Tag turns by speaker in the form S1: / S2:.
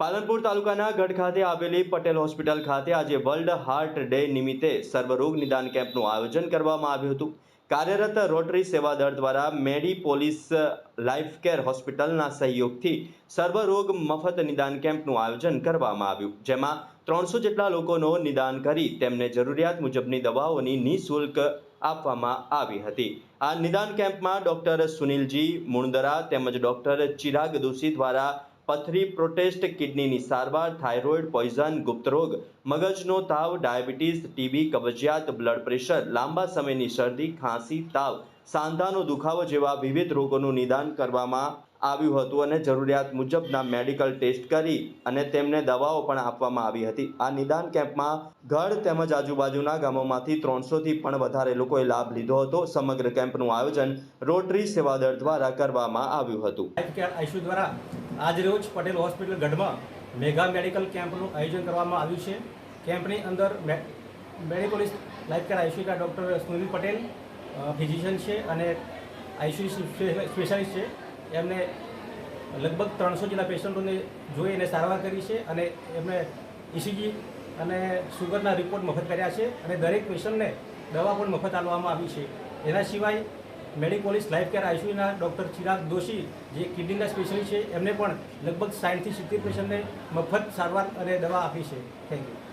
S1: પાલનપુર તાલુકાના ગઢ ખાતે આવેલી પટેલ હોસ્પિટલ ખાતે આજે વર્લ્ડ હાર્ટ ડે નિમિત્તે સર્વરોગ નિદાન કેમ્પનું આયોજન કરવામાં આવ્યું હતું. કાર્યરત રોટરી સેવા દળ દ્વારા મેડી પોલીસ લાઈફ કેર હોસ્પિટલના સહયોગથી સર્વરોગ મફત નિદાન કેમ્પનું આયોજન કરવામાં આવ્યું, જેમાં ત્રણસો જેટલા લોકોનો નિદાન કરી તેમને જરૂરિયાત મુજબની દવાઓની નિઃશુલ્ક આપવામાં આવી હતી. આ નિદાન કેમ્પમાં ડૉક્ટર સુનિલજી મુણદરા તેમજ ડૉક્ટર ચિરાગ દોશી દ્વારા પથરી પ્રોટેસ્ટ કિડનીની સારવાર થાઇરોઇડ પોઈઝન ગુપ્તરોગ, મગજનો તાવ, ડાયાબિટીસ ટીબી કબજિયાત બ્લડ પ્રેશર લાંબા સમયની શરદી, ખાંસી, તાવ સાંધાનો દુખાવો જેવા વિવિધ રોગોનું નિદાન કરવામાં આવ્યું હતું અને જરૂરિયાત મુજબના મેડિકલ ટેસ્ટ કરી અને તેમને દવાઓ પણ આપવામાં આવી હતી. આ નિદાન કેમ્પમાં ગઢ તેમજ આજુબાજુના ગામોમાંથી ત્રણસોથી પણ વધારે લોકોએ લાભ લીધો હતો. સમગ્ર કેમ્પનું આયોજન રોટરી સેવાદળ દ્વારા કરવામાં આવ્યું હતું.
S2: આઈસીયુ દ્વારા આજરોજ પટેલ હોસ્પિટલ ગઢમાં મેગા મેડિકલ કેમ્પનું આયોજન કરવામાં આવ્યું છે. કેમ્પની અંદર મેડિકોલિસ્ટ લાઈફ કેર આઈસીયુના ડૉક્ટર સુનિલ પટેલ ફિઝિશિયન છે અને આઈસીયુ સ્પેશિયાલિસ્ટ છે. એમને લગભગ ત્રણસો જેટલા પેશન્ટોને જોઈ અને સારવાર કરી છે અને એમને ઇસીજી અને સુગરના રિપોર્ટ મફત કર્યા છે અને દરેક પેશન્ટને દવા પણ મફત આપવામાં આવી છે. એના સિવાય મેડિકોલિસ્ટ લાઈફ કેર આઈસીયુના ડૉક્ટર ચિરાગ દોશી, જે કિડનીના સ્પેશિયલિસ્ટ છે, એમને પણ લગભગ સાઠથી સિત્તેર પેશન્ટને મફત સારવાર અને દવા આપી છે. Thank you